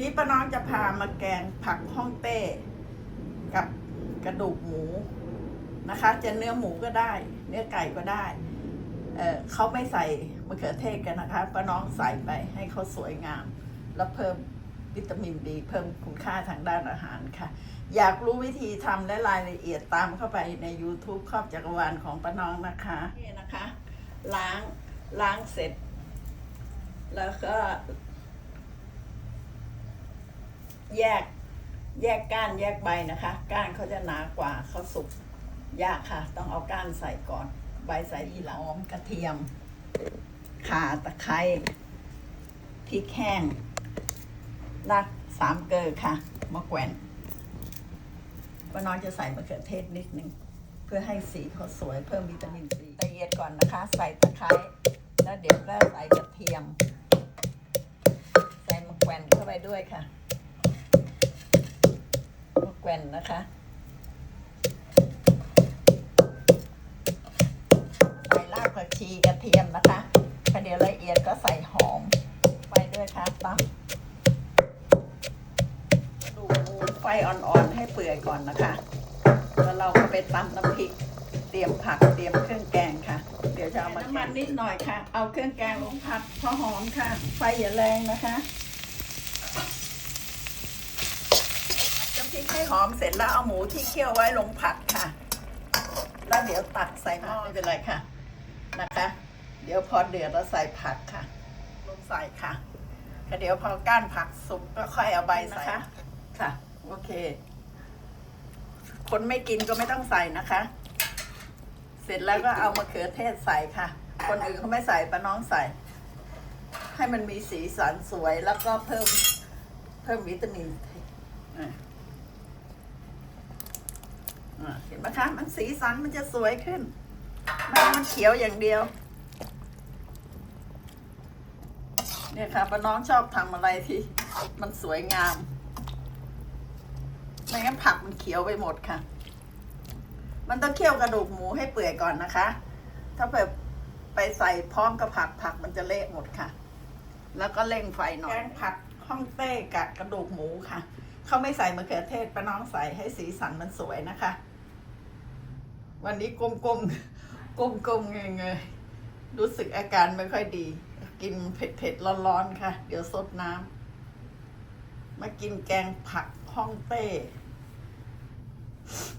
นี้ป้าน้องจะพามาแกงผักฮ่องเต้กับกระดูกหมูนะคะ จะเนื้อหมูก็ได้ เนื้อไก่ก็ได้เออเขาไม่ใส่มะเขือเทศกันนะคะป้าน้องใส่ไปให้เขาสวยงาม แล้วเพิ่มวิตามินดีเพิ่มคุณค่าทางด้านอาหารค่ะ อยากรู้วิธีทำและรายละเอียดตามเข้าไปใน YouTube ครอบจักรวาลของป้าน้องนะคะนี่นะคะ ล้างล้างเสร็จ แล้วก็ แยกแยกก้านแยกใบนะคะ ก้านเขาจะหนากว่าเขาสุกยากค่ะ ต้องเอาก้านใส่ก่อน ใบใส่ทีหลังหอมกระเทียมข่าตะไคร้พริกแห้งรากสามเกลือค่ะมะแขวนป้าน้อยจะใส่มะเขือเทศนิดนึงเพื่อให้สีเขาสวยเพิ่มวิตามินซีละเอียดก่อนนะคะ ใส่ตะไคร้แล้วเดี๋ยวก็ใส่กระเทียม ใส่มะแขวนเข้าไปด้วยค่ะ วนนะคะ ใส่รากผักชีกระเทียมนะคะพอเดี๋ยวละเอียดก็ใส่หอมไปด้วยค่ะตั้มดูไฟอ่อนๆให้เปื่อยก่อนนะคะ แล้วเราก็ไปตำน้ำพริก เตรียมผักเตรียมเครื่องแกงค่ะ เดี๋ยวจะเอามาน้ำมันนิดหน่อยค่ะ เอาเครื่องแกงลงผัดพอหอมค่ะ ไฟอย่าแรงนะคะ น้ำพริกให้หอมเสร็จแล้วเอาหมูที่เคี่ยวไว้ลงผัดค่ะ แล้วเดี๋ยวตักใส่หม้อไม่เป็นไรค่ะนะคะ เดี๋ยวพอเดือดแล้วใส่ผักค่ะ ลงใส่ค่ะแล้วเดี๋ยวพอก้านผักสุกก็ค่อยเอาใบใส่ค่ะ โอเค คนไม่กินก็ไม่ต้องใส่นะคะ เสร็จแล้วก็เอามะเขือเทศใส่ค่ะ คนอื่นเขาไม่ใส่ป้าน้องใส่ ให้มันมีสีสันสวยแล้วก็เพิ่มเพิ่มวิตามินอะอะ เห็นไหมคะ มันสีสันมันจะสวยขึ้นไม่งั้นมันเขียวอย่างเดียว เนี่ยค่ะป้าน้องชอบทำอะไรที่มันสวยงาม ไม่งั้นผักมันเขียวไปหมดค่ะ มันต้องเคี่ยวกระดูกหมูให้เปื่อยก่อนนะคะ ถ้าแบบไปใส่พร้อมกับผักผักมันจะเละหมดค่ะ แล้วก็เร่งไฟหน่อยแกงผักฮ่องเต้กับกระดูกหมูค่ะ เขาไม่ใส่มะเขือเทศป้าน้องใส่ให้สีสันมันสวยนะคะ วันนี้กลมกลมกลมกลมๆเงยเงยๆรู้สึกอาการไม่ค่อยดี กินเผ็ดเผ็ดๆร้อนๆค่ะ เดี๋ยวซดน้ำมากินแกงผักฮ่องเต้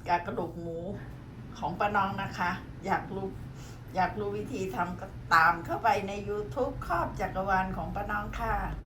กับกระดูกหมูของป้าน้องนะคะ อยากรู้อยากรู้วิธีทำก็ตามเข้าไปใน YouTube ครอบจักรวาลของป้าน้องค่ะ